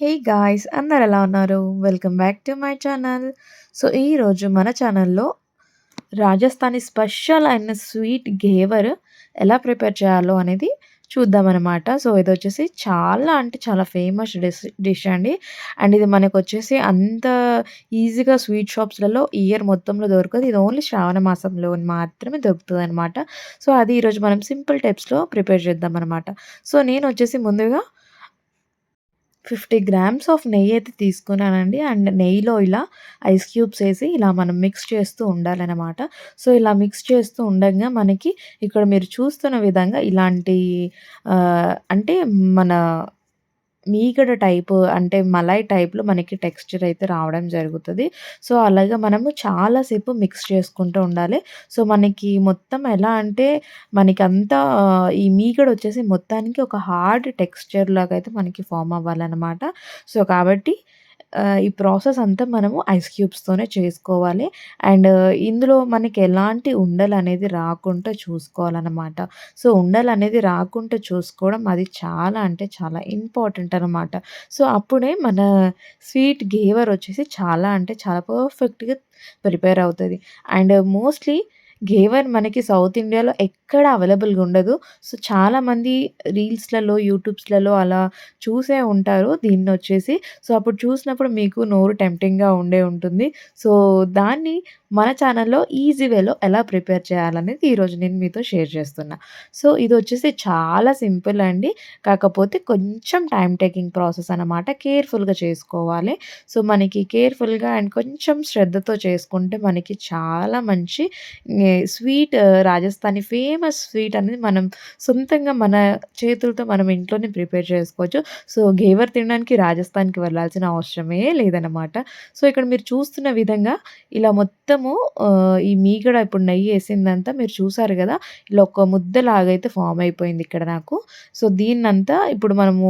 Hey guys అందరు ఎలా ఉన్నారు? Welcome back to my channel so ఈరోజు మన ఛానల్లో రాజస్థానీ స్పెషల్ అయిన స్వీట్ గేవర్ ఎలా ప్రిపేర్ చేయాలో అనేది చూద్దామన్నమాట. సో ఇది వచ్చేసి చాలా అంటే చాలా ఫేమస్ డిష్ డిష్ అండి. అండ్ ఇది మనకు వచ్చేసి అంత ఈజీగా స్వీట్ షాప్స్లలో ఇయర్ మొత్తంలో దొరకదు. ఇది ఓన్లీ శ్రావణ మాసంలో మాత్రమే దొరుకుతుంది అనమాట సో అది ఈరోజు మనం సింపుల్ టైప్స్లో ప్రిపేర్ చేద్దాం అనమాట సో నేను వచ్చేసి ముందుగా ఫిఫ్టీ గ్రామ్స్ ఆఫ్ నెయ్యి అయితే తీసుకున్నానండి. అండ్ నెయ్యిలో ఇలా ఐస్ క్యూబ్స్ వేసి ఇలా మనం మిక్స్ చేస్తూ ఉండాలన్నమాట. సో ఇలా మిక్స్ చేస్తూ ఉండగా మనకి ఇక్కడ మీరు చూస్తున్న విధంగా ఇలాంటి అంటే మన మీగడ టైప్ అంటే మలై టైప్‌లో మనకి టెక్స్చర్ అయితే రావడం జరుగుతుంది. సో, అలాగా మనము చాలాసేపు మిక్స్ చేసుకుంటూ ఉండాలి. సో, మనకి మొత్తం ఎలా అంటే మనకి అంతా ఈ మీగడ వచ్చేసి మొత్తానికి ఒక హార్డ్ టెక్స్చర్ లాగా అయితే మనకి ఫామ్ అవ్వాలన్నమాట సో, కాబట్టి ఈ ప్రాసెస్ అంతా మనము ఐస్ క్యూబ్స్‌తోనే చేసుకోవాలి. అండ్ ఇందులో మనకి ఎలాంటి ఉండలు అనేది రాకుండా చూసుకోవాలన్నమాట సో, ఉండలు అనేది రాకుండా చూసుకోవడం అది చాలా అంటే చాలా ఇంపార్టెంట్ అనమాట. సో, అప్పుడే మన స్వీట్ గేవర్ వచ్చేసి చాలా అంటే చాలా పర్ఫెక్ట్‌గా ప్రిపేర్ అవుతుంది అండ్ మోస్ట్‌లీ గేవర్ మనకి సౌత్ ఇండియాలో ఎక్కడ అవైలబుల్‌గా ఉండదు. సో, చాలామంది రీల్స్‌లలో, యూట్యూబ్స్‌లలో అలా చూసే ఉంటారు దీన్ని వచ్చేసి సో, అప్పుడు చూసినప్పుడు మీకు నోరు టెంప్టింగ్‌గా ఉండే ఉంటుంది. సో, దాన్ని మన ఛానల్‌లో ఈజీ వేలో ఎలా ప్రిపేర్ చేయాలనేది ఈరోజు నేను మీతో షేర్ చేస్తున్నా. సో, ఇది వచ్చేసి చాలా సింపుల్ అండి. కాకపోతే కొంచెం టైం టేకింగ్ ప్రాసెస్ అనమాట. కేర్‌ఫుల్‌గా చేసుకోవాలి. సో, మనకి కేర్‌ఫుల్‌గా అండ్ కొంచెం శ్రద్ధతో చేసుకుంటే మనకి చాలా మంచి స్వీట్ రాజస్థానీ ఫేమస్ స్వీట్ అనేది మనం సొంతంగా మన చేతులతో మనం ఇంట్లోనే ప్రిపేర్ చేసుకోవచ్చు. సో, గేవర్ తినడానికి రాజస్థాన్‌కి వెళ్ళాల్సిన అవసరమే లేదనమాట. సో, ఇక్కడ మీరు చూస్తున్న విధంగా ఇలా మొత్తము ఈ మీగడ ఇప్పుడు నెయ్యి వేసిందంతా మీరు చూసారు కదా ఇలా ఒక ముద్దలాగా అయితే ఫామ్ అయిపోయింది ఇక్కడ నాకు. సో, దీన్నంతా ఇప్పుడు మనము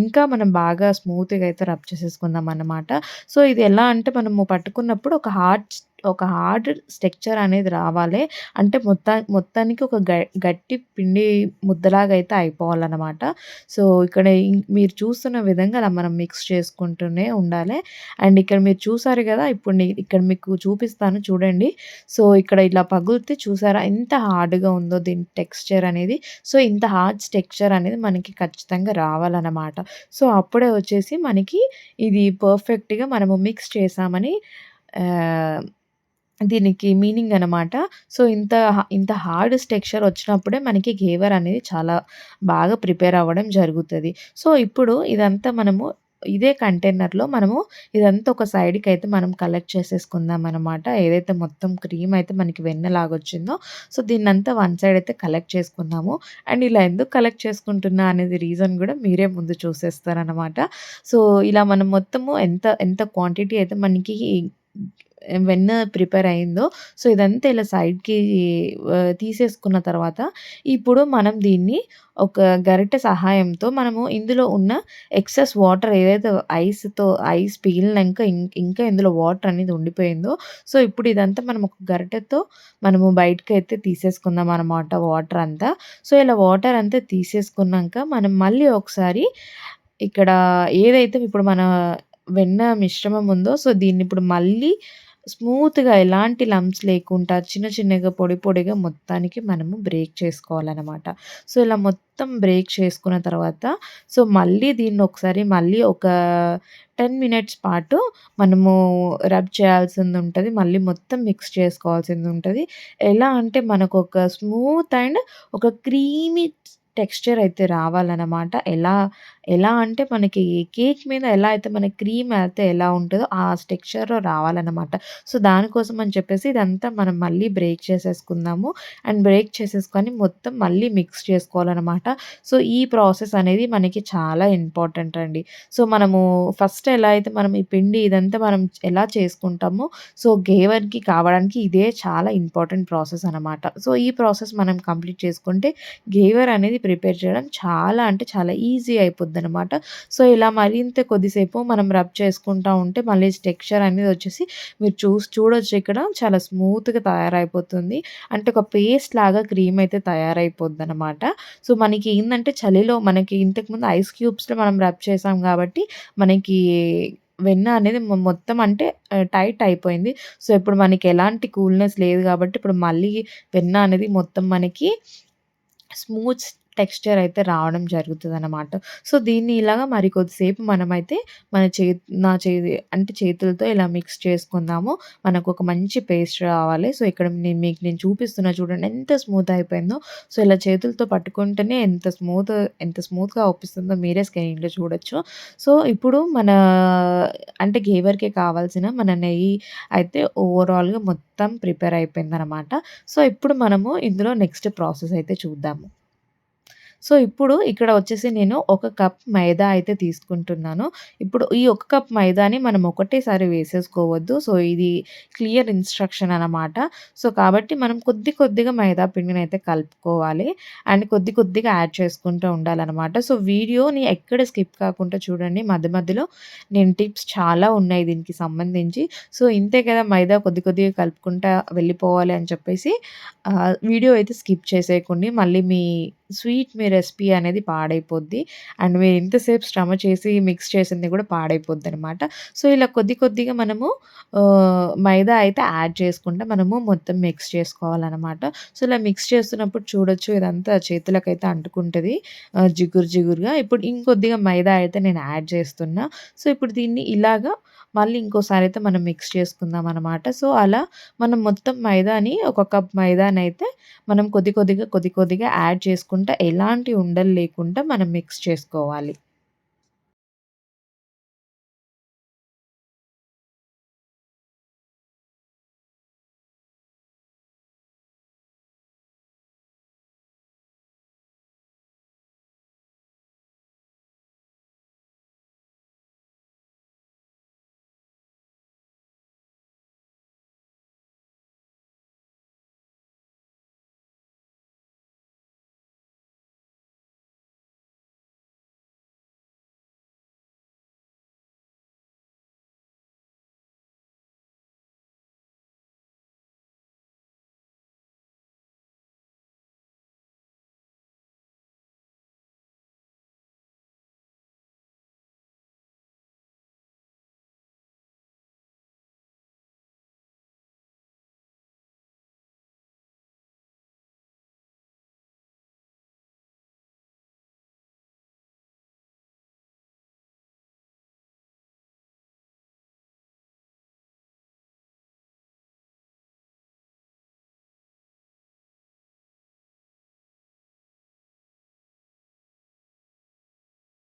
ఇంకా మనం బాగా స్మూత్‌గా అయితే రబ్ చేసేసుకుందాం అన్నమాట. సో, ఇది ఎలా అంటే మనము పట్టుకున్నప్పుడు ఒక హార్ట్ ఒక హార్డ్ స్ట్రక్చర్ అనేది రావాలి. అంటే మొత్తా మొత్తానికి ఒక గ గట్టి పిండి ముద్దలాగా అయితే అయిపోవాలన్నమాట. సో, ఇక్కడ మీరు చూస్తున్న విధంగా అలా మనం మిక్స్ చేసుకుంటూనే ఉండాలి. అండ్ ఇక్కడ మీరు చూసారు కదా ఇప్పుడు ఇక్కడ మీకు చూపిస్తాను చూడండి. సో, ఇక్కడ ఇలా పగులితే చూసారా ఎంత హార్డ్‌గా ఉందో దీని టెక్స్చర్ అనేది. సో, ఇంత హార్డ్ టెక్స్చర్ అనేది మనకి ఖచ్చితంగా రావాలన్నమాట. సో, అప్పుడే వచ్చేసి మనకి ఇది పర్ఫెక్ట్‌గా మనము మిక్స్ చేశామని దీనికి మీనింగ్ అనమాట. సో, ఇంత ఇంత హార్డ్ టెక్స్చర్ వచ్చినప్పుడే మనకి గేవర్ అనేది చాలా బాగా ప్రిపేర్ అవ్వడం జరుగుతుంది సో, ఇప్పుడు ఇదంతా మనము ఇదే కంటైనర్‌లో మనము ఇదంతా ఒక సైడ్కి అయితే మనం కలెక్ట్ చేసేసుకుందాం అనమాట. ఏదైతే మొత్తం క్రీమ్ అయితే మనకి వెన్నలాగా వచ్చిందో సో, దీన్నంతా వన్ సైడ్ అయితే కలెక్ట్ చేసుకుందాము. అండ్ ఇలా ఎందుకు కలెక్ట్ చేసుకుంటున్నా అనేది రీజన్ కూడా మీరే ముందు చూసేస్తారనమాట. సో, ఇలా మనం మొత్తము ఎంత ఎంత క్వాంటిటీ అయితే మనకి వెన్న ప్రిపేర్ అయిందో సో ఇదంతా ఇలా సైడ్‌కి తీసేసుకున్న తర్వాత ఇప్పుడు మనం దీన్ని ఒక గరిటె సహాయంతో మనము ఇందులో ఉన్న ఎక్సెస్ వాటర్ ఏదైతే ఐస్‌తో ఐస్ పీలినంక ఇంకా ఇందులో వాటర్ అనేది ఉండిపోయిందో సో ఇప్పుడు ఇదంతా మనం ఒక గరిటెతో మనము బయటకైతే తీసేసుకుందాం అనమాట వాటర్ అంతా. సో ఇలా వాటర్ అంతా తీసేసుకున్నాక మనం మళ్ళీ ఒకసారి ఇక్కడ ఏదైతే ఇప్పుడు మన వెన్న మిశ్రమం ఉందో సో దీన్ని ఇప్పుడు మళ్ళీ స్మూత్‌గా ఎలాంటి లంప్స్ లేకుండా చిన్న చిన్నగా పొడి పొడిగా మొత్తానికి మనము బ్రేక్ చేసుకోవాలన్నమాట. సో, ఇలా మొత్తం బ్రేక్ చేసుకున్న తర్వాత సో, మళ్ళీ దీన్ని ఒకసారి మళ్ళీ ఒక 10 మినిట్స్ పాటు మనము రబ్ చేయాల్సింది ఉంటుంది. మళ్ళీ మొత్తం మిక్స్ చేసుకోవాల్సింది ఉంటుంది. ఎలా అంటే మనకు ఒక స్మూత్ అండ్ ఒక క్రీమీ టెక్స్చర్ అయితే రావాలన్నమాట. ఎలా ఎలా అంటే మనకి కేక్ మీద ఎలా అయితే మనకి క్రీమ్ అయితే ఎలా ఉంటుందో ఆ టెక్స్చర్‌లో రావాలనమాట. సో, దానికోసం అని చెప్పేసి ఇదంతా మనం మళ్ళీ బ్రేక్ చేసేసుకుందాము. అండ్ బ్రేక్ చేసేసుకొని మొత్తం మళ్ళీ మిక్స్ చేసుకోవాలన్నమాట సో, ఈ ప్రాసెస్ అనేది మనకి చాలా ఇంపార్టెంట్ అండి. సో, మనము ఫస్ట్ ఎలా అయితే మనం ఈ పిండి ఇదంతా మనం ఎలా చేసుకుంటామో సో, గేవర్‌కి కావడానికి ఇదే చాలా ఇంపార్టెంట్ ప్రాసెస్ అనమాట. సో, ఈ ప్రాసెస్ మనం కంప్లీట్ చేసుకుంటే గేవర్ అనేది ప్రిపేర్ చేయడం చాలా అంటే చాలా ఈజీ అయిపోద్ది అనమాట సో ఇలా మరింత కొద్దిసేపు మనం రబ్ చేసుకుంటా ఉంటే మళ్ళీ టెక్స్చర్ అనేది వచ్చేసి మీరు చూసి చూడొచ్చు ఇక్కడ. చాలా స్మూత్గా తయారైపోతుంది. అంటే ఒక పేస్ట్ లాగా క్రీమ్ అయితే తయారైపోద్ది అనమాట సో మనకి ఏంటంటే చలిలో మనకి ఇంతకుముందు ఐస్ క్యూబ్స్లో మనం రబ్ చేసాం కాబట్టి మనకి వెన్న అనేది మొత్తం అంటే టైట్ అయిపోయింది. సో ఇప్పుడు మనకి ఎలాంటి కూల్నెస్ లేదు కాబట్టి ఇప్పుడు మళ్ళీ వెన్న అనేది మొత్తం మనకి స్మూత్ టెక్స్చర్ అయితే రావడం జరుగుతుంది అన్నమాట సో, దీన్ని ఇలాగా మరి కొద్దిసేపు మనమైతే మన చే నా చేతి అంటే చేతులతో ఇలా మిక్స్ చేసుకుందాము. మనకు ఒక మంచి పేస్ట్ రావాలి. సో, ఇక్కడ నేను మీకు నేను చూపిస్తున్నా చూడండి ఎంత స్మూత్ అయిపోయిందో. సో, ఇలా చేతులతో పట్టుకుంటేనే ఎంత స్మూత్ ఎంత స్మూత్‌గా అవుపిస్తుందో మీరే స్క్రీన్‌లో చూడొచ్చు. సో, ఇప్పుడు మన అంటే గేవర్‌కి కావాల్సిన మన నెయ్యి అయితే ఓవరాల్‌గా మొత్తం ప్రిపేర్ అయిపోయిందనమాట. సో, ఇప్పుడు మనము ఇందులో నెక్స్ట్ ప్రాసెస్ అయితే చూద్దాము. సో, ఇప్పుడు ఇక్కడ వచ్చేసి నేను ఒక కప్ మైదా అయితే తీసుకుంటున్నాను. ఇప్పుడు ఈ ఒక కప్ మైదాని మనం ఒకటేసారి వేసేసుకోవద్దు. సో, ఇది క్లియర్ ఇన్‌స్ట్రక్షన్ అనమాట. సో, కాబట్టి మనం కొద్ది కొద్దిగా మైదా పిండిని అయితే కలుపుకోవాలి. అండ్ కొద్ది కొద్దిగా యాడ్ చేసుకుంటూ ఉండాలన్నమాట సో, వీడియోని ఎక్కడ స్కిప్ కాకుండా చూడండి. మధ్య మధ్యలో నేను టిప్స్ చాలా ఉన్నాయి దీనికి సంబంధించి. సో, ఇంతే కదా మైదా కొద్ది కొద్దిగా కలుపుకుంటా వెళ్ళిపోవాలి అని చెప్పేసి వీడియో అయితే స్కిప్ చేసేయకండి. మళ్ళీ మీ స్వీట్ మీ రెసిపీ అనేది పాడైపోద్ది. అండ్ మీరు ఇంతసేపు శ్రమ చేసి మిక్స్ చేసింది కూడా పాడైపోద్ది అనమాట సో, ఇలా కొద్ది కొద్దిగా మనము మైదా అయితే యాడ్ చేసుకుంటే మనము మొత్తం మిక్స్ చేసుకోవాలనమాట. సో, ఇలా మిక్స్ చేస్తున్నప్పుడు చూడొచ్చు ఇదంతా చేతులకైతే అంటుకుంటుంది జిగురు జిగురుగా. ఇప్పుడు ఇంకొద్దిగా మైదా అయితే నేను యాడ్ చేస్తున్నా. సో, ఇప్పుడు దీన్ని ఇలాగా మళ్ళీ ఇంకోసారి అయితే మనం మిక్స్ చేసుకుందాం అనమాట. సో, అలా మనం మొత్తం మైదాని ఒక కప్ మైదాని అయితే మనం కొద్ది కొద్దిగా, కొద్ది కొద్దిగా యాడ్ చేసుకుంటాం ఎలాంటి ఉండలు లేకుండా మనం మిక్స్ చేసుకోవాలి.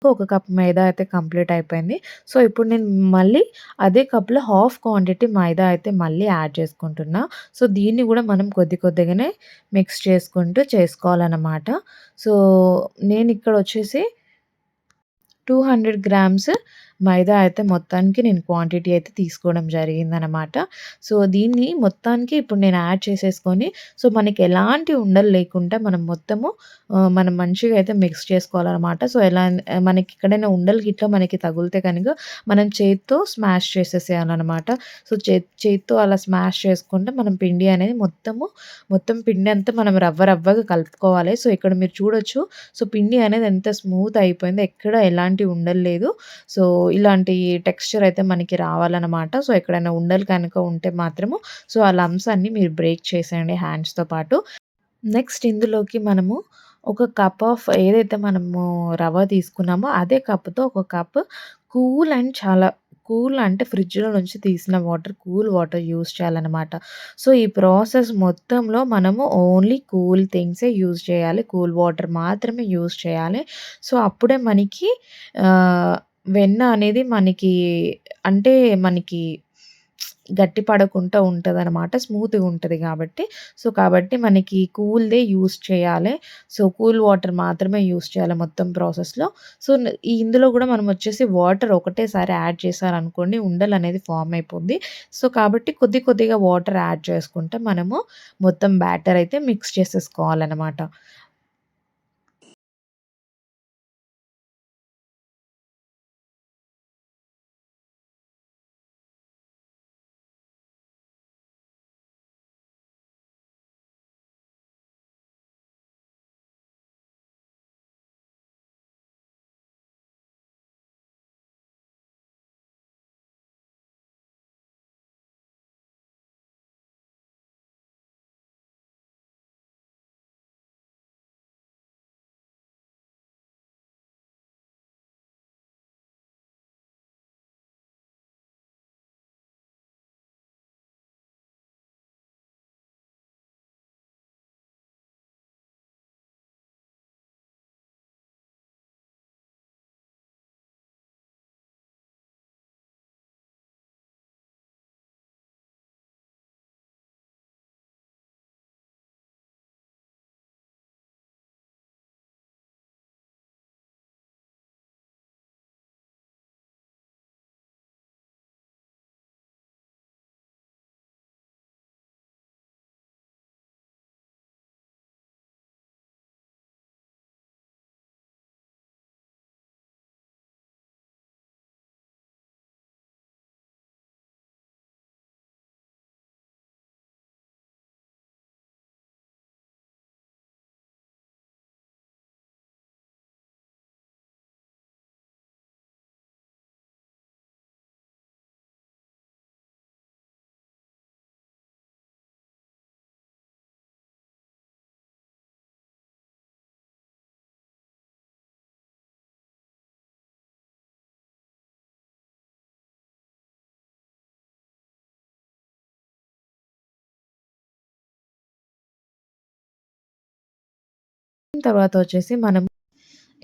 ఒక కప్ మైదా అయితే కంప్లీట్ అయిపోయింది. సో, ఇప్పుడు నేను మళ్ళీ అదే కప్‌లో హాఫ్ క్వాంటిటీ మైదా అయితే మళ్ళీ యాడ్ చేసుకుంటున్నా. సో, దీన్ని కూడా మనం కొద్ది కొద్దిగానే మిక్స్ చేసుకుంటూ చేసుకోవాలన్నమాట సో, నేను ఇక్కడ వచ్చేసి 200 గ్రామ్స్ మైదా అయితే మొత్తానికి నేను క్వాంటిటీ అయితే తీసుకోవడం జరిగిందనమాట. సో, దీన్ని మొత్తానికి ఇప్పుడు నేను యాడ్ చేసేసుకొని సో, మనకి ఎలాంటి ఉండలు లేకుండా మనం మొత్తము మనం మంచిగా అయితే మిక్స్ చేసుకోవాలన్నమాట సో, ఎలా మనకి ఎక్కడైనా ఉండలు గిట్లా మనకి తగిలితే కనుక మనం చేత్తో స్మాష్ చేసేసేయాలన్నమాట సో, చే చేతితో అలా స్మాష్ చేసుకుంటే మనం పిండి అనేది మొత్తము మొత్తం పిండి అంతా మనం రవ్వ రవ్వగా కలుపుకోవాలి. సో, ఇక్కడ మీరు చూడొచ్చు. సో, పిండి అనేది ఎంత స్మూత్ అయిపోయిందో ఎక్కడ ఎలాంటి ఉండలు లేదు. సో ఇలాంటి టెక్స్చర్ అయితే మనకి రావాలనమాట. సో, ఎక్కడైనా ఉండలు కనుక ఉంటే మాత్రము సో, ఆ లంప్స్ అన్నీ మీరు బ్రేక్ చేసేయండి హ్యాండ్స్‌తో పాటు. నెక్స్ట్ ఇందులోకి మనము ఒక కప్ ఆఫ్ ఏదైతే మనము రవ తీసుకున్నామో అదే కప్‌తో ఒక కప్ కూల్ అండ్ చాలా కూల్ అంటే ఫ్రిడ్జ్‌లో నుంచి తీసిన వాటర్ కూల్ వాటర్ యూజ్ చేయాలన్నమాట సో, ఈ ప్రాసెస్ మొత్తంలో మనము ఓన్లీ కూల్ థింగ్సే యూజ్ చేయాలి. కూల్ వాటర్ మాత్రమే యూజ్ చేయాలి. సో, అప్పుడే మనకి వెన్న అనేది మనకి అంటే మనకి గట్టి పడకుండా ఉంటదనమాట. స్మూత్‌గా ఉంటుంది కాబట్టి. సో, కాబట్టి మనకి కూల్‌దే యూస్ చేయాలి. సో, కూల్ వాటర్ మాత్రమే యూజ్ చేయాలి మొత్తం ప్రాసెస్‌లో. సో, ఇందులో కూడా మనం వచ్చేసి వాటర్ ఒకటేసారి యాడ్ చేశారనుకోండి ఉండలనేది ఫామ్ అయిపోద్ది. సో, కాబట్టి కొద్ది కొద్దిగా వాటర్ యాడ్ చేసుకుంటే మనము మొత్తం బ్యాటర్ అయితే మిక్స్ చేసేసుకోవాలనమాట. తర్వాత వచ్చేసి మనం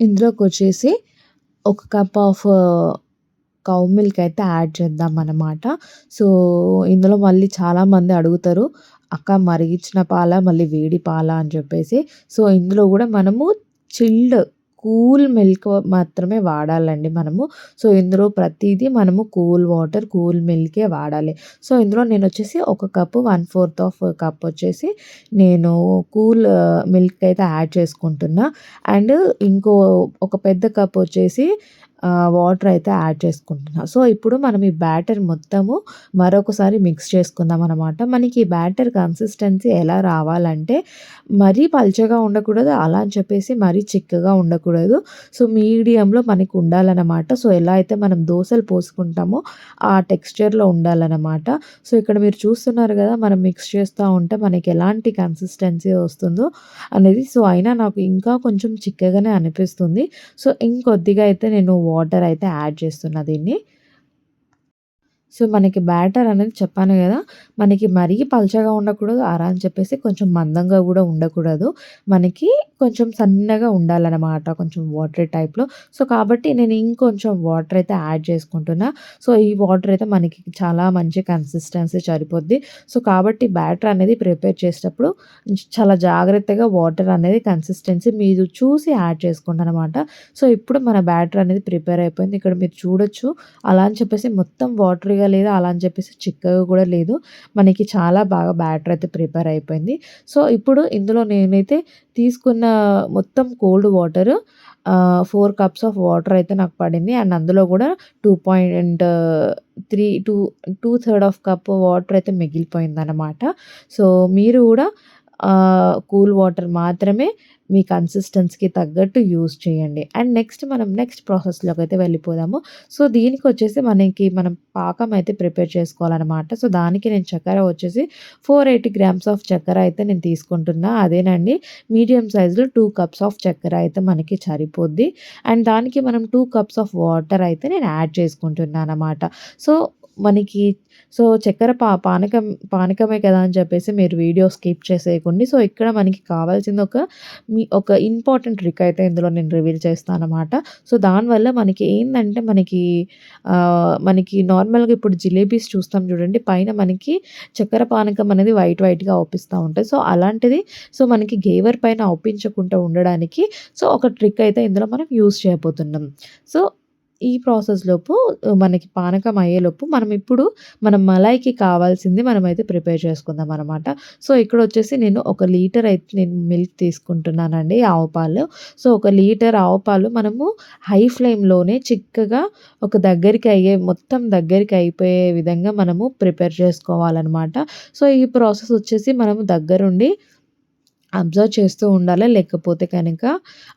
ఇందులోకి వచ్చేసి ఒక కప్ ఆఫ్ కౌ మిల్క్ అయితే యాడ్ చేద్దాం అన్నమాట. సో ఇందులో మళ్ళీ చాలామంది అడుగుతారు అక్క మరిగించిన పాల? మళ్ళీ వేడి పాల? అని చెప్పేసి. సో ఇందులో కూడా మనము చిల్డ్ కూల్ మిల్క్ మాత్రమే వాడాలండి మనము. సో ఇందులో ప్రతిదీ మనము కూల్ వాటర్ కూల్ మిల్కే వాడాలి. సో ఇందులో నేను వచ్చేసి ఒక cup one fourth of cup వచ్చేసి నేను కూల్ మిల్క్ అయితే యాడ్ చేసుకుంటున్నా. అండ్ ఇంకో ఒక పెద్ద కప్ వచ్చేసి వాటర్ అయితే యాడ్ చేసుకుంటున్నా. సో ఇప్పుడు మనం ఈ బ్యాటర్ మొత్తము మరొకసారి మిక్స్ చేసుకుందాం అనమాట మనకి ఈ బ్యాటర్ కన్సిస్టెన్సీ ఎలా రావాలంటే మరీ పల్చగా ఉండకూడదు అలా అని చెప్పేసి మరీ చిక్కగా ఉండకూడదు. సో మీడియంలో మనకి ఉండాలన్నమాట. సో ఎలా అయితే మనం దోశలు పోసుకుంటామో ఆ టెక్స్చర్లో ఉండాలన్నమాట. సో ఇక్కడ మీరు చూస్తున్నారు కదా మనం మిక్స్ చేస్తూ ఉంటే మనకి ఎలాంటి కన్సిస్టెన్సీ వస్తుందో అనేది. సో అయినా నాకు ఇంకా కొంచెం చిక్కగానే అనిపిస్తుంది. సో ఇంకొద్దిగా అయితే నేను వాటర్ అయితే యాడ్ చేస్తున్నా దీన్ని. సో మనకి బ్యాటర్ అనేది చెప్పాను కదా మనకి మరీ పల్చగా ఉండకూడదు అరా అని చెప్పేసి కొంచెం మందంగా కూడా ఉండకూడదు. మనకి కొంచెం సన్నగా ఉండాలన్నమాట కొంచెం వాటర్ టైప్లో. సో కాబట్టి నేను ఇంకొంచెం వాటర్ అయితే యాడ్ చేసుకుంటున్నా. సో ఈ వాటర్ అయితే మనకి చాలా మంచి కన్సిస్టెన్సీ సరిపోద్ది. సో కాబట్టి బ్యాటర్ అనేది ప్రిపేర్ చేసేటప్పుడు చాలా జాగ్రత్తగా వాటర్ అనేది కన్సిస్టెన్సీ మీరు చూసి యాడ్ చేసుకోండి అనమాట సో ఇప్పుడు మన బ్యాటర్ అనేది ప్రిపేర్ అయిపోయింది. ఇక్కడ మీరు చూడొచ్చు. అలా అని చెప్పేసి మొత్తం వాటర్ చిక్కగా లేదు అలా అని చెప్పేసి చిక్కగా కూడా లేదు. మనకి చాలా బాగా బ్యాటర్ అయితే ప్రిపేర్ అయిపోయింది. సో ఇప్పుడు ఇందులో నేనైతే తీసుకున్న మొత్తం cold water four cups of water అయితే నాకు పడింది. అండ్ అందులో కూడా two point three two two third of cup water అయితే మిగిలిపోయిందన్నమాట. సో మీరు కూడా కూల్ వాటర్ మాత్రమే మీ కన్సిస్టెన్స్కి తగ్గట్టు యూస్ చేయండి. అండ్ నెక్స్ట్ మనం నెక్స్ట్ ప్రాసెస్లోకి అయితే వెళ్ళిపోదాము. సో దీనికి వచ్చేసి మనకి మనం పాకం అయితే ప్రిపేర్ చేసుకోవాలన్నమాట. సో దానికి నేను చక్కెర వచ్చేసి ఫోర్ ఎయిటీ గ్రామ్స్ ఆఫ్ చక్కెర అయితే నేను తీసుకుంటున్నా. అదేనండి మీడియం సైజులో టూ కప్స్ ఆఫ్ చక్కెర అయితే మనకి సరిపోద్ది. అండ్ దానికి మనం టూ కప్స్ ఆఫ్ వాటర్ అయితే నేను యాడ్ చేసుకుంటున్నాను అనమాట సో మనకి సో చక్కెర పా పానకం పానకమే కదా అని చెప్పేసి మీరు వీడియో స్కిప్ చేసేయకండి. సో ఇక్కడ మనకి కావాల్సింది ఒక మీ ఒక ఇంపార్టెంట్ ట్రిక్ అయితే ఇందులో నేను రివీల్ చేస్తాను అనమాట సో దానివల్ల మనకి ఏంటంటే మనకి మనకి నార్మల్గా ఇప్పుడు జిలేబీస్ చూస్తాం చూడండి పైన మనకి చక్కెర పానకం అనేది వైట్ వైట్గా అవుపిస్తూ ఉంటుంది సో అలాంటిది సో మనకి గేవర్ పైన అవుపించకుండా ఉండడానికి సో ఒక ట్రిక్ అయితే ఇందులో మనం యూస్ చేయబోతున్నాం. సో ఈ ప్రాసెస్‌లోపు మనకి పానకం అయ్యేలోపు మనం ఇప్పుడు మనం మలాయికి కావాల్సింది మనమైతే ప్రిపేర్ చేసుకుందాం అనమాట. సో, ఇక్కడ వచ్చేసి నేను ఒక లీటర్ అయితే నేను మిల్క్ తీసుకుంటున్నానండి ఆవు పాలు. సో, ఒక లీటర్ ఆవు పాలు మనము హై ఫ్లేమ్‌లోనే చిక్కగా ఒక దగ్గరికి అయ్యే మొత్తం దగ్గరికి అయిపోయే విధంగా మనము ప్రిపేర్ చేసుకోవాలనమాట. సో, ఈ ప్రాసెస్ వచ్చేసి మనము దగ్గరుండి అబ్జర్వ్ చేస్తూ ఉండాలి. లేకపోతే కనుక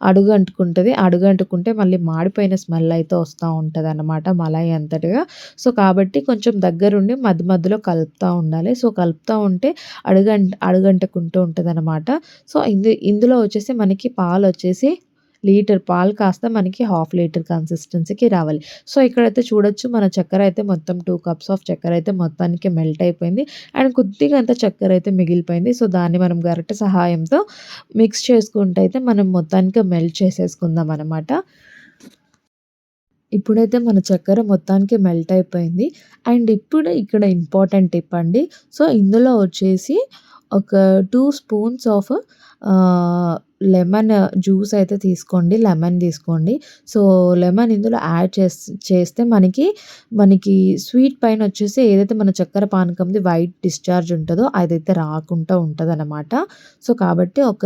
అడుగు అంటుకుంటుంది అడుగు అంటుకుంటే మళ్ళీ మాడిపోయిన స్మెల్ అయితే వస్తూ ఉంటుంది అనమాట మలాయి అంతటిగా. సో, కాబట్టి కొంచెం దగ్గరుండి మధ్య మధ్యలో కలుపుతూ ఉండాలి. సో, కలుపుతూ ఉంటే అడుగంట అడుగంటుకుంటూ ఉంటుంది అనమాట సో, ఇందు ఇందులో వచ్చేసి మనకి పాలు వచ్చేసి లీటర్ పాలు కాస్త మనకి హాఫ్ లీటర్ కన్సిస్టెన్సీకి రావాలి. సో ఇక్కడైతే చూడొచ్చు మన చక్కెర అయితే మొత్తం టూ కప్స్ ఆఫ్ చక్కెర అయితే మొత్తానికి మెల్ట్ అయిపోయింది. అండ్ కొద్దిగా అంత చక్కెర అయితే మిగిలిపోయింది. సో దాన్ని మనం గరిటె సహాయంతో మిక్స్ చేసుకుంటే అయితే మనం మొత్తానికి మెల్ట్ చేసేసుకుందాం అనమాట ఇప్పుడైతే మన చక్కెర మొత్తానికి మెల్ట్ అయిపోయింది. అండ్ ఇప్పుడు ఇక్కడ ఇంపార్టెంట్ టిప్ అండి. సో ఇందులో వచ్చేసి ఒక two spoons of lemon juice అయితే తీసుకోండి లెమన్ తీసుకోండి. సో లెమన్ ఇందులో యాడ్ చేస్ చేస్తే మనకి మనకి స్వీట్ పైన వచ్చేసి ఏదైతే మన చక్కెర పానకంది వైట్ డిశ్చార్జ్ ఉంటుందో అదైతే రాకుండా ఉంటుంది అనమాట సో కాబట్టి ఒక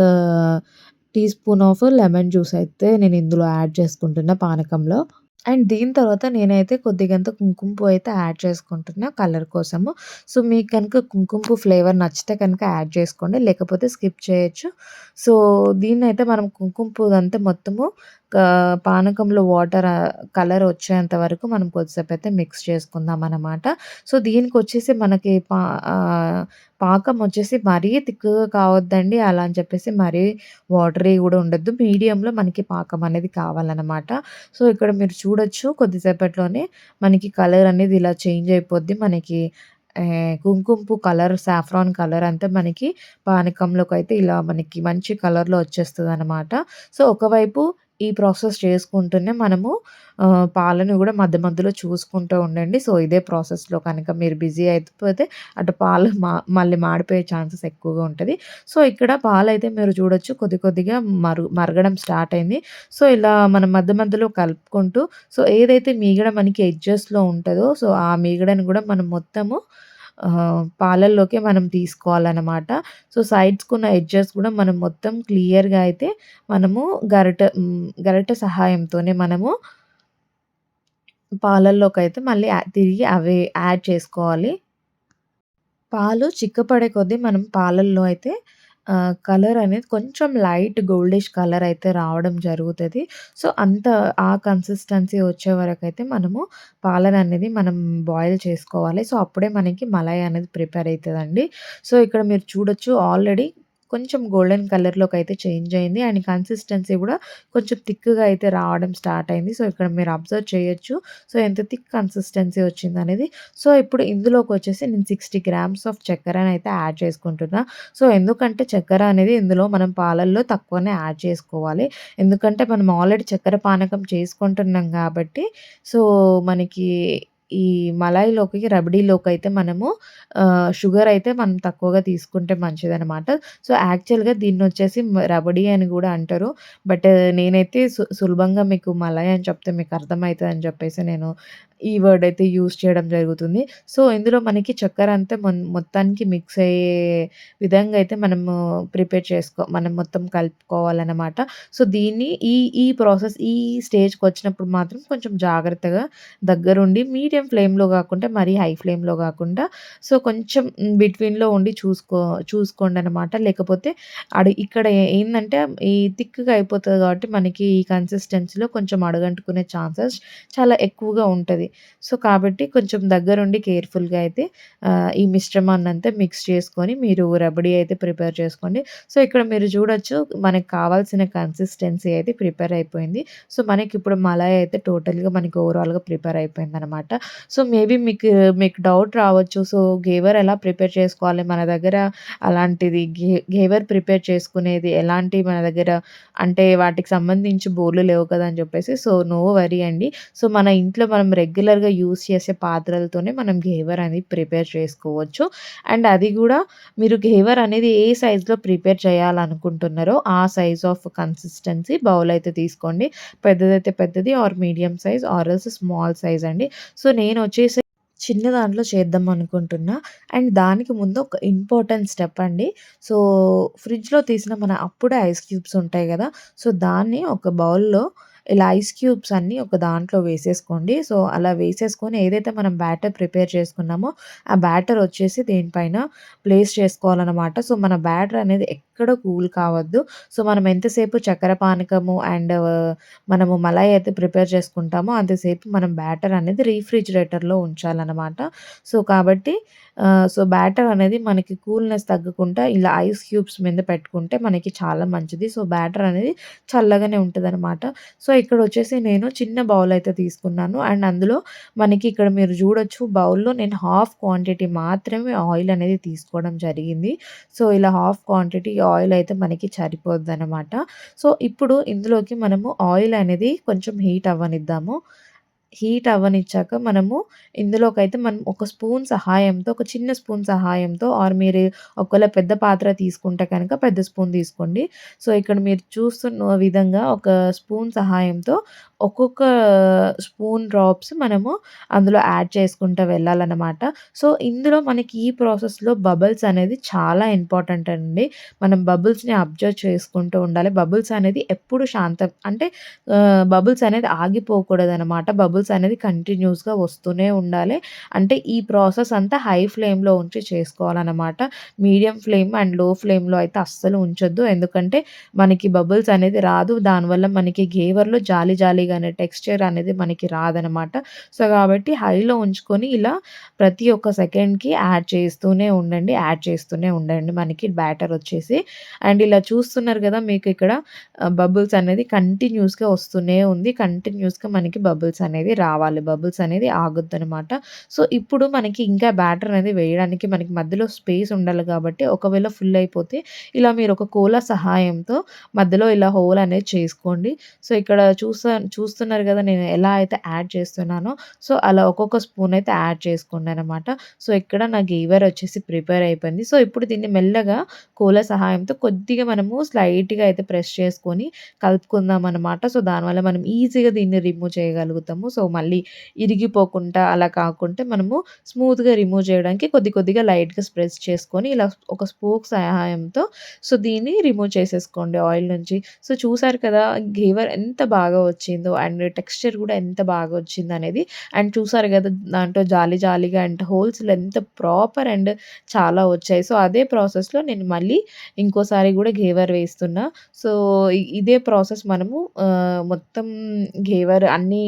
teaspoon of lemon juice అయితే నేను ఇందులో యాడ్ చేసుకుంటున్నా పానకంలో. అండ్ దీని తర్వాత నేనైతే కొద్దిగంత కుంకుమ పువ్వు అయితే యాడ్ చేసుకుంటున్నా కలర్ కోసము. సో, మీకు కనుక కుంకుమ పువ్వు ఫ్లేవర్ నచ్చితే కనుక యాడ్ చేసుకోండి. లేకపోతే స్కిప్ చేయొచ్చు. సో, దీన్నైతే మనం కుంకుమ పువ్వుదంతా మొత్తము పానకంలో వాటర్ కలర్ వచ్చేంత వరకు మనం కొద్దిసేపు అయితే మిక్స్ చేసుకుందాం అన్నమాట. సో, దీనికి వచ్చేసి మనకి పా పాకం వచ్చేసి మరీ థిక్‌గా కావద్దండి. అలా అని చెప్పేసి మరీ వాటరీ కూడా ఉండొద్దు. మీడియంలో మనకి పాకం అనేది కావాలన్నమాట. సో, ఇక్కడ మీరు చూడొచ్చు కొద్దిసేపట్లోనే మనకి కలర్ అనేది ఇలా చేంజ్ అయిపోద్ది. మనకి కుంకుంపు కలర్ సాఫ్రాన్ కలర్ అంతా మనకి పానకంలోకి అయితే ఇలా మనకి మంచి కలర్‌లో వచ్చేస్తుంది అనమాట సో, ఒకవైపు ఈ ప్రాసెస్ చేసుకుంటూనే మనము పాలను కూడా మధ్య మధ్యలో చూసుకుంటూ ఉండండి. సో, ఇదే ప్రాసెస్‌లో కనుక మీరు బిజీ అయిపోతే అటు పాలు మా మళ్ళీ మాడిపోయే ఛాన్సెస్ ఎక్కువగా ఉంటుంది సో, ఇక్కడ పాలైతే మీరు చూడొచ్చు కొద్ది కొద్దిగా మరు మరగడం స్టార్ట్ అయింది. సో, ఇలా మనం మధ్య మధ్యలో కలుపుకుంటూ సో, ఏదైతే మీగడ మనకి ఎడ్జెస్‌లో ఉంటుందో సో, ఆ మీగడని కూడా మనం మొత్తము పాలల్లోకే మనం తీసుకోవాలన్నమాట సో, సైడ్స్‌కున్న ఎడ్జెస్ కూడా మనం మొత్తం క్లియర్‌గా అయితే మనము గరిట గరిట సహాయంతోనే మనము పాలల్లోకి అయితే మళ్ళీ తిరిగి అవే యాడ్ చేసుకోవాలి. పాలు చిక్కపడే కొద్దీ మనం పాలల్లో అయితే ఆహ్, కలర్ అనేది కొంచెం లైట్ గోల్డిష్ కలర్ అయితే రావడం జరుగుతది. సో, అంత ఆ కన్సిస్టెన్సీ వచ్చే వరకైతే మనము పాలననేది మనం బాయిల్ చేసుకోవాలి. సో, అప్పుడే మనకి మలై అనేది ప్రిపేర్ అయితదండి. సో, ఇక్కడ మీరు చూడొచ్చు ఆల్రెడీ కొంచెం గోల్డెన్ కలర్లోకి అయితే చేంజ్ అయింది. అండ్ కన్సిస్టెన్సీ కూడా కొంచెం థిక్‌గా అయితే రావడం స్టార్ట్ అయింది. సో, ఇక్కడ మీరు అబ్జర్వ్ చేయొచ్చు. సో, ఎంత థిక్ కన్సిస్టెన్సీ వచ్చిందనేది. సో, ఇప్పుడు ఇందులోకి వచ్చేసి నేను 60 గ్రామ్స్ ఆఫ్ చక్కెరనైతే యాడ్ చేసుకుంటున్నా. సో, ఎందుకంటే చక్కెర అనేది ఇందులో మనం పాలల్లో తక్కువనే యాడ్ చేసుకోవాలి. ఎందుకంటే మనం ఆల్రెడీ చక్కెర పానకం చేసుకుంటున్నాం కాబట్టి సో, మనకి ఈ మలాయిలోకి అయితే మనము షుగర్ అయితే మనం తక్కువగా తీసుకుంటే మంచిదనమాట. సో, యాక్చువల్‌గా దీన్ని వచ్చేసి రబడీ అని కూడా అంటారు. బట్ నేనైతే సు సులభంగా మీకు మలాయి అని చెప్తే మీకు అర్థమైతదని చెప్పేసి నేను ఈ వర్డ్ అయితే యూస్ చేయడం జరుగుతుంది. సో, ఇందులో మనకి చక్కెర అంతా మొత్తానికి మిక్స్ అయ్యే విధంగా అయితే మనము ప్రిపేర్ చేసుకో మనం మొత్తం కలుపుకోవాలన్నమాట సో, దీన్ని ఈ ఈ ప్రాసెస్ ఈ స్టేజ్కి వచ్చినప్పుడు మాత్రం కొంచెం జాగ్రత్తగా దగ్గరుండి మీడియం ఫ్లేమ్‌లో కాకుండా మరీ హై ఫ్లేమ్‌లో కాకుండా సో, కొంచెం బిట్వీన్‌లో ఉండి చూసుకో చూసుకోండి అనమాట లేకపోతే అడి ఇక్కడ ఏంటంటే ఈ థిక్‌గా అయిపోతుంది కాబట్టి మనకి ఈ కన్సిస్టెన్సీలో కొంచెం అడుగంటుకునే ఛాన్సెస్ చాలా ఎక్కువగా ఉంటుంది సో, కాబట్టి కొంచెం దగ్గరుండి కేర్‌ఫుల్‌గా అయితే ఈ మిశ్రమాన్ని అంతా మిక్స్ చేసుకొని మీరు రబడీ అయితే ప్రిపేర్ చేసుకోండి. సో, ఇక్కడ మీరు చూడొచ్చు మనకు కావాల్సిన కన్సిస్టెన్సీ అయితే ప్రిపేర్ అయిపోయింది. సో, మనకి ఇప్పుడు మలాయ్ అయితే టోటల్‌గా మనకి ఓవరాల్‌గా ప్రిపేర్ అయిపోయింది అనమాట సో, మేబీ మీకు మీకు డౌట్ రావచ్చు. సో, గేవర్ ఎలా ప్రిపేర్ చేసుకోవాలి? మన దగ్గర అలాంటిది గే గేవర్ ప్రిపేర్ చేసుకునేది ఎలాంటి మన దగ్గర అంటే వాటికి సంబంధించి బౌల్‌లు లేవు కదా! అని చెప్పేసి సో, నో వరీ అండి. సో, మన ఇంట్లో మనం రెగ్యులర్‌గా యూజ్ చేసే పాత్రలతోనే మనం గేవర్ అనేది ప్రిపేర్ చేసుకోవచ్చు. అండ్ అది కూడా మీరు గేవర్ అనేది ఏ సైజ్‌లో ప్రిపేర్ చేయాలనుకుంటున్నారో ఆ సైజ్ ఆఫ్ కన్సిస్టెన్సీ బౌల్ అయితే తీసుకోండి. పెద్దదైతే పెద్దది or medium size or else small size అండి. సో, నేను వచ్చేసి చిన్న దాంట్లో చేద్దాం అనుకుంటున్నా. అండ్ దానికి ముందు ఒక ఇంపార్టెంట్ స్టెప్ అండి. సో, ఫ్రిడ్జ్‌లో తీసిన మన అప్పుడే ఐస్ క్యూబ్స్ ఉంటాయి కదా సో, దాన్ని ఒక బౌల్‌లో ఇలా ఐస్ క్యూబ్స్ అన్నీ ఒక దాంట్లో వేసేసుకోండి. సో, అలా వేసేసుకొని ఏదైతే మనం బ్యాటర్ ప్రిపేర్ చేసుకున్నామో ఆ బ్యాటర్ వచ్చేసి దీనిపైన ప్లేస్ చేసుకోవాలనమాట. సో, మన బ్యాటర్ అనేది ఎక్కడ కూల్ కావద్దు. సో, మనం ఎంతసేపు చక్కెర పానకము అండ్ మనము మలాయి అయితే ప్రిపేర్ చేసుకుంటామో అంతసేపు మనం బ్యాటర్ అనేది రీఫ్రిజిరేటర్లో ఉంచాలన్నమాట సో, కాబట్టి సో, బ్యాటర్ అనేది మనకి కూల్‌నెస్ తగ్గకుండా ఇలా ఐస్ క్యూబ్స్ మీద పెట్టుకుంటే మనకి చాలా మంచిది. సో, బ్యాటర్ అనేది చల్లగానే ఉంటదనమాట. సో, ఇక్కడ వచ్చేసి నేను చిన్న బౌల్ అయితే తీసుకున్నాను. అండ్ అందులో మనకి ఇక్కడ మీరు చూడొచ్చు బౌల్‌లో నేను హాఫ్ క్వాంటిటీ మాత్రమే ఆయిల్ అనేది తీసుకోవడం జరిగింది. సో, ఇలా హాఫ్ క్వాంటిటీ ఆయిల్ అయితే మనకి సరిపోద్దనమాట. సో, ఇప్పుడు ఇందులోకి మనము ఆయిల్ అనేది కొంచెం హీట్ అవ్వనిద్దాము. హీట్ అవ్వనిచ్చాక మనము ఇందులోకైతే మనం ఒక స్పూన్ సహాయంతో ఒక చిన్న స్పూన్ సహాయంతో ఆర్ మీరు ఒకవేళ పెద్ద పాత్ర తీసుకుంటే కనుక పెద్ద స్పూన్ తీసుకోండి. సో, ఇక్కడ మీరు చూస్తున్న విధంగా ఒక స్పూన్ సహాయంతో ఒక్కొక్క స్పూన్ డ్రాప్స్ మనము అందులో యాడ్ చేసుకుంటూ వెళ్ళాలన్నమాట సో, ఇందులో మనకి ఈ ప్రాసెస్‌లో బబుల్స్ అనేది చాలా ఇంపార్టెంట్ అండి. మనం బబుల్స్‌ని అబ్జర్వ్ చేసుకుంటూ ఉండాలి. బబుల్స్ అనేది ఎప్పుడు శాంతం అంటే బబుల్స్ అనేది ఆగిపోకూడదనమాట. బబుల్స్ అనేది కంటిన్యూస్‌గా వస్తూనే ఉండాలి. అంటే ఈ ప్రాసెస్ అంతా హై ఫ్లేమ్‌లో ఉంచి చేసుకోవాలన్నమాట మీడియం ఫ్లేమ్ అండ్లో ఫ్లేమ్‌లో అయితే అస్సలు ఉంచొద్దు. ఎందుకంటే మనకి బబుల్స్ అనేది రాదు. దానివల్ల మనకి గేవర్‌లో జాలి జాలీగానే టెక్స్చర్ అనేది మనకి రాదనమాట. సో, కాబట్టి హైలో ఉంచుకొని ఇలా ప్రతి ఒక్క సెకండ్‌కి యాడ్ చేస్తూనే ఉండండి. యాడ్ చేస్తూనే ఉండండి మనకి బ్యాటర్ వచ్చేసి. అండ్ ఇలా చూస్తున్నారు కదా మీకు ఇక్కడ బబుల్స్ అనేది కంటిన్యూస్‌గా వస్తూనే ఉంది. కంటిన్యూస్‌గా మనకి బబుల్స్ అనేది అనేది రావాలి. బబుల్స్ అనేది ఆగొద్దనమాట. సో, ఇప్పుడు మనకి ఇంకా బ్యాటర్ అనేది వేయడానికి మనకి మధ్యలో స్పేస్ ఉండాలి కాబట్టి ఒకవేళ ఫుల్ అయిపోతే ఇలా మీరు ఒక కోల సహాయంతో మధ్యలో ఇలా హోల్ అనేది చేసుకోండి. సో, ఇక్కడ చూసా చూస్తున్నారు కదా! నేను ఎలా అయితే యాడ్ చేస్తున్నానో సో, అలా ఒక్కొక్క స్పూన్ అయితే యాడ్ చేసుకోండి అనమాట సో, ఇక్కడ నా గేవర్ వచ్చేసి ప్రిపేర్ అయిపోయింది. సో, ఇప్పుడు దీన్ని మెల్లగా కోల సహాయంతో కొద్దిగా మనము స్లైట్‌గా అయితే ప్రెస్ చేసుకొని కలుపుకుందాం అనమాట. సో, దానివల్ల మనం ఈజీగా దీన్ని రిమూవ్ చేయగలుగుతాము. సో, సో మళ్ళీ ఇరిగిపోకుండా అలా కాకుండా మనము స్మూత్‌గా రిమూవ్ చేయడానికి కొద్ది కొద్దిగా లైట్‌గా స్ప్రెస్ చేసుకొని ఇలా ఒక స్పోక్ సహాయంతో సో, దీన్ని రిమూవ్ చేసేసుకోండి ఆయిల్ నుంచి. సో, చూసారు కదా! గేవర్ ఎంత బాగా వచ్చిందో అండ్ టెక్స్చర్ కూడా ఎంత బాగా వచ్చింది అనేది అండ్ చూసారు కదా! దాంట్లో జాలి జాలిగా అండ్ హోల్స్‌లో ఎంత ప్రాపర్ అండ్ చాలా వచ్చాయి. సో, అదే ప్రాసెస్‌లో నేను మళ్ళీ ఇంకోసారి కూడా గేవర్ వేస్తున్నా. సో, ఇదే ప్రాసెస్ మనము మొత్తం గేవర్ అన్నీ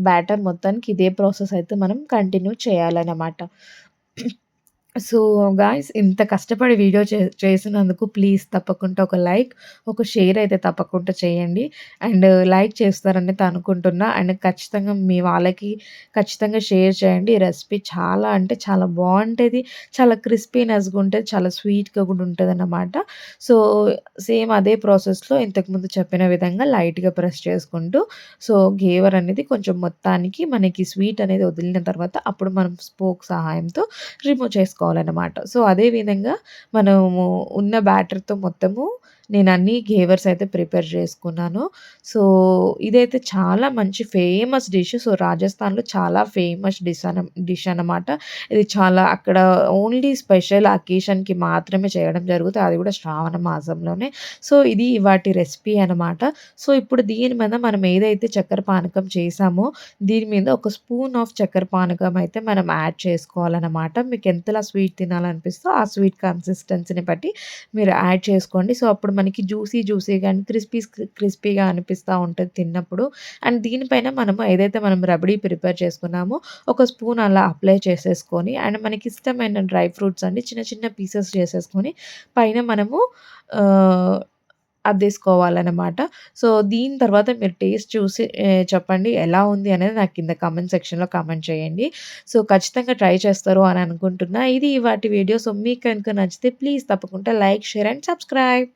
బ్యాటర్ మొత్తానికి ఇదే ప్రాసెస్ అయితే మనం కంటిన్యూ చేయాలన్నమాట. సో, గాయ్స్ ఇంత కష్టపడి వీడియో చే చేసినందుకు ప్లీజ్ తప్పకుండా ఒక లైక్, ఒక షేర్ అయితే తప్పకుండా చేయండి. అండ్ లైక్ చేస్తారని అనుకుంటున్నా. అండ్ ఖచ్చితంగా మీ వాళ్ళకి ఖచ్చితంగా షేర్ చేయండి. ఈ రెసిపీ చాలా అంటే చాలా బాగుంటుంది చాలా క్రిస్పీనెస్‌గా ఉంటుంది చాలా స్వీట్‌గా కూడా ఉంటుంది అన్నమాట సో, సేమ్ అదే ప్రాసెస్‌లో ఇంతకుముందు చెప్పిన విధంగా లైట్‌గా ప్రెస్ చేసుకుంటూ సో, గేవర్ అనేది కొంచెం మొత్తానికి మనకి స్వీట్ అనేది వదిలిన తర్వాత అప్పుడు మనం స్పోక్ సహాయంతో రిమూవ్ చేసుకోవాలనమాట. సో, అదే విధంగా మనము ఉన్న బ్యాటర్‌తో మొత్తము నేను అన్ని గేవర్స్ అయితే ప్రిపేర్ చేసుకున్నాను. సో, ఇదైతే చాలా మంచి ఫేమస్ డిష్. సో, రాజస్థాన్‌లో చాలా ఫేమస్ డిష్ అన డిష్ అనమాట. ఇది చాలా అక్కడ ఓన్లీ స్పెషల్ అకేషన్‌కి మాత్రమే చేయడం జరుగుతుంది. అది కూడా శ్రావణ మాసంలోనే. సో, ఇది వాటి రెసిపీ అనమాట. సో, ఇప్పుడు దీని మీద మనం ఏదైతే చక్కెర పానకం చేసామో దీని మీద ఒక స్పూన్ ఆఫ్ చక్కెర పానకం అయితే మనం యాడ్ చేసుకోవాలన్నమాట మీకు ఎంతలా స్వీట్ తినాలనిపిస్తే ఆ స్వీట్ కన్సిస్టెన్సీని బట్టి మీరు యాడ్ చేసుకోండి. సో, అప్పుడు మనకి జ్యూసీ జ్యూసీగా అండ్ క్రిస్పీ క్రిస్పీగా అనిపిస్తూ ఉంటుంది తిన్నప్పుడు. అండ్ దీనిపైన మనము ఏదైతే మనం రబడీ ప్రిపేర్ చేసుకున్నామో ఒక స్పూన్ అలా అప్లై చేసేసుకొని అండ్ మనకి ఇష్టమైన డ్రై ఫ్రూట్స్ అండి చిన్న చిన్న పీసెస్ చేసేసుకొని పైన మనము అద్దేసుకోవాలన్నమాట సో, దీని తర్వాత మీరు టేస్ట్ చూసి చెప్పండి ఎలా ఉంది అనేది నాకు కింద కామెంట్ సెక్షన్‌లో కామెంట్ చేయండి. సో, ఖచ్చితంగా ట్రై చేస్తారు అని అనుకుంటున్నా. ఇది వాటి వీడియో. సో, మీకు కనుక నచ్చితే ప్లీజ్ తప్పకుండా లైక్, షేర్ అండ్ సబ్స్క్రైబ్.